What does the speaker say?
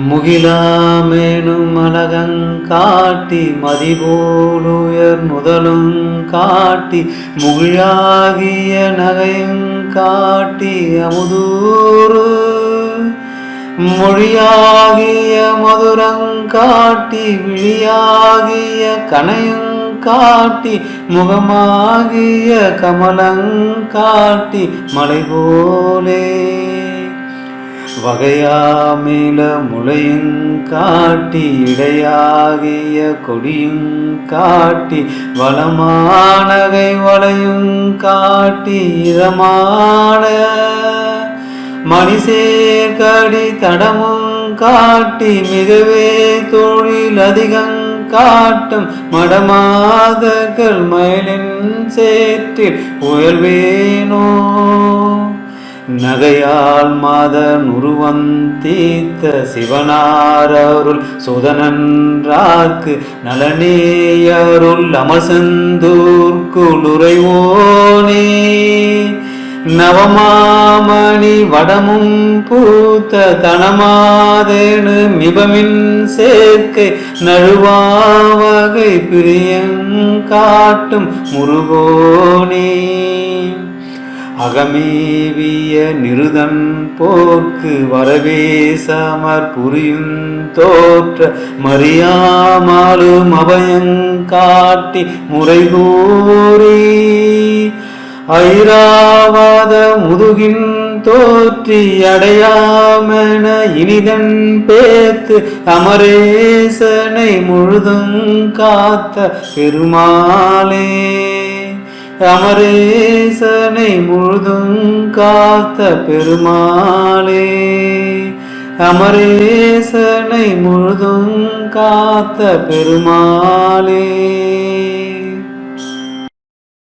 முகிலாமேனும் அழகங்காட்டி மதிபோலுயர் முதலும் காட்டி முகிழாகிய நகையும் காட்டி அமுதூரு மொழியாகிய மதுரங்காட்டி விழியாகிய கனையும் காட்டி முகமாகிய கமலங்காட்டி மலை போலே வகையாமேல முளையும் காட்டி இடையாகிய கொடியும் காட்டி வளமானகை வளையும் காட்டி இதமான மணிசேர்கடி தடமும் காட்டி மிகவே தொழில் அதிகம் காட்டும் மடமாதர்கள் மயிலின் சேற்றில் உயர்வேனோ நகையால் மாதன் தீர்த்த சிவனாரருள் சுதனன்றாக்கு நலனேயருள் அமர்சந்தூர்க்குளுரைவோனே நவமாமணி வடமும் பூத்த தனமாதேனு மிபமின் சேர்க்கை நழுவாவகை பிரியங்காட்டும் முருகோனே. அகமேவிய நிருதன் போக்கு வரவேசமர் புரியும் தோற்ற மறியாமலும் அபயங்காட்டி முறைகூறி ஐராவாத முதுகின் தோற்றி அடையாமென இனிதன் பேத்து அமரேசனை முழுதும் காத்த பெருமாளே. அமரேசனை முழுதும் காத்த பெருமாளே. அமரேசனை முழுதும் காத்த பெருமாளே.